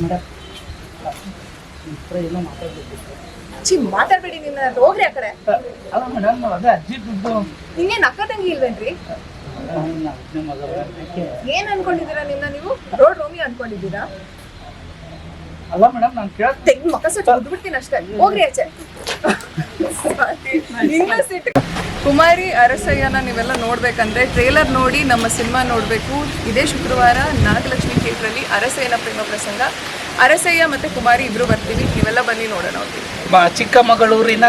Madam. ಚಿ ಮಾತಾಡ್ಬೇಡಿ ನಿನ್ನ ಹೋಗ್ರಿ ಆ ಕಡೆ. ಅಲ್ಲ ಮೇಡಮ್ ಅದೇ ಅಜ್ಜಿ ದುಡ್ಡು. ನಿಂಗೇನ್ ಅಕ್ಕ ತಂಗಿ ಇಲ್ವೇನ್ರಿ? ಏನ್ ಅನ್ಕೊಂಡಿದ್ದೀರಾ ನಿನ್ನ ನೀವು? ರೋಡ್ ರೋಮಿ ಅನ್ಕೊಂಡಿದ್ದೀರಾ? ಅಲ್ಲ ಮೇಡಮ್ ನಾನು ಕೇಳ ತೆಗ್ ಮಕ್ಕ ಸುಟ್ಟು ಬಿಡ್ತೀನಿ ಅಷ್ಟೇ. ಹೋಗ್ರಿ ಆಚೆ. ಕುಮಾರಿ ಅರಸಯ್ಯನ ನೀವೆಲ್ಲ ನೋಡ್ಬೇಕಂದ್ರೆ ಟ್ರೇಲರ್ ನೋಡಿ ನಮ್ಮ ಸಿನಿಮಾ ನೋಡಬೇಕು. ಇದೇ ಶುಕ್ರವಾರ ನಾಗಲಕ್ಷ್ಮಿ ಥಿಯೇಟ್ರಲ್ಲಿ ಅರಸಯ್ಯನ ಪ್ರೇಮ ಪ್ರಸಂಗ. ಅರಸಯ್ಯ ಮತ್ತೆ ಕುಮಾರಿ ಇಬ್ರು ಬರ್ತೀವಿ. ನೀವೆಲ್ಲ ಬನ್ನಿ ನೋಡೋಣ ಚಿಕ್ಕಮಗಳೂರಿನ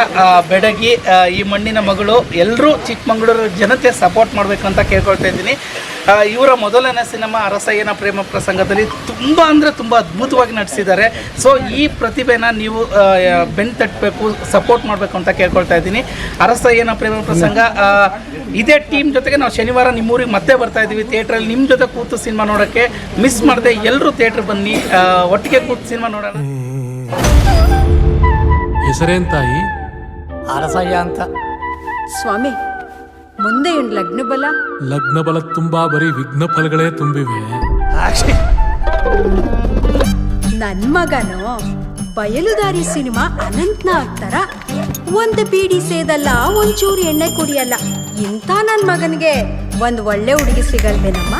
ಬೆಡಗಿ ಈ ಮಣ್ಣಿನ ಮಗಳು. ಎಲ್ಲರೂ ಚಿಕ್ಕಮಗಳೂರು ಜನತೆ ಸಪೋರ್ಟ್ ಮಾಡಬೇಕು ಅಂತ ಕೇಳ್ಕೊಳ್ತಾ ಇದ್ದೀನಿ. ಇವರ ಮೊದಲನೇ ಸಿನಿಮಾ ಅರಸಯ್ಯನ ಪ್ರೇಮ ಪ್ರಸಂಗದಲ್ಲಿ ತುಂಬ ಅಂದರೆ ತುಂಬ ಅದ್ಭುತವಾಗಿ ನಟಿಸಿದ್ದಾರೆ. ಸೊ ಈ ಪ್ರತಿಭೆನ ನೀವು ಬೆನ್ ತಟ್ಟಬೇಕು ಸಪೋರ್ಟ್ ಮಾಡಬೇಕು ಅಂತ ಕೇಳ್ಕೊಳ್ತಾ ಇದ್ದೀನಿ. ಅರಸಯ್ಯನ ಪ್ರೇಮ ಪ್ರಸಂಗ ಇದೇ ಟೀಮ್ ಜೊತೆಗೆ ನಾವು ಶನಿವಾರ ನಿಮ್ಮೂರಿಗೆ ಮತ್ತೆ ಬರ್ತಾ ಇದ್ದೀವಿ. ಥಿಯೇಟ್ರಲ್ಲಿ ನಿಮ್ಮ ಜೊತೆ ಕೂತು ಸಿನಿಮಾ ನೋಡೋಕ್ಕೆ ಮಿಸ್ ಮಾಡದೆ ಎಲ್ಲರೂ ಥಿಯೇಟ್ರ್ ಬನ್ನಿ. ಒಟ್ಟಿಗೆ ಕೂತು ಸಿನಿಮಾ ನೋಡೋಣ. ಹೆಸರೇನ್ ತಾಯಿ? ಅರಸಯ್ಯ ಅಂತ. ಸ್ವಾಮಿ ಮುಂದೆ ಏನ್ ಲಗ್ನ ಬಲ ಲಗ್ನ ಬಲ ತುಂಬಾ ಬರೀ ವಿಘ್ನ ಫಲಗಳೇ ತುಂಬಿವೆ. ನನ್ ಮಗನು ಬಯಲುದಾರಿ ಸಿನಿಮಾ ಅನಂತ್ನಾಗ್ ಆಗ್ತಾರ ಒಂದ್ ಬೀಡಿ ಸೇದಲ್ಲ ಒಂಚೂರು ಎಣ್ಣೆ ಕುಡಿಯಲ್ಲ. ಇಂಥ ನನ್ ಮಗನಿಗೆ ಒಂದ್ ಒಳ್ಳೆ ಹುಡುಗಿ ಸಿಗಲ್ವೇನಮ್ಮ?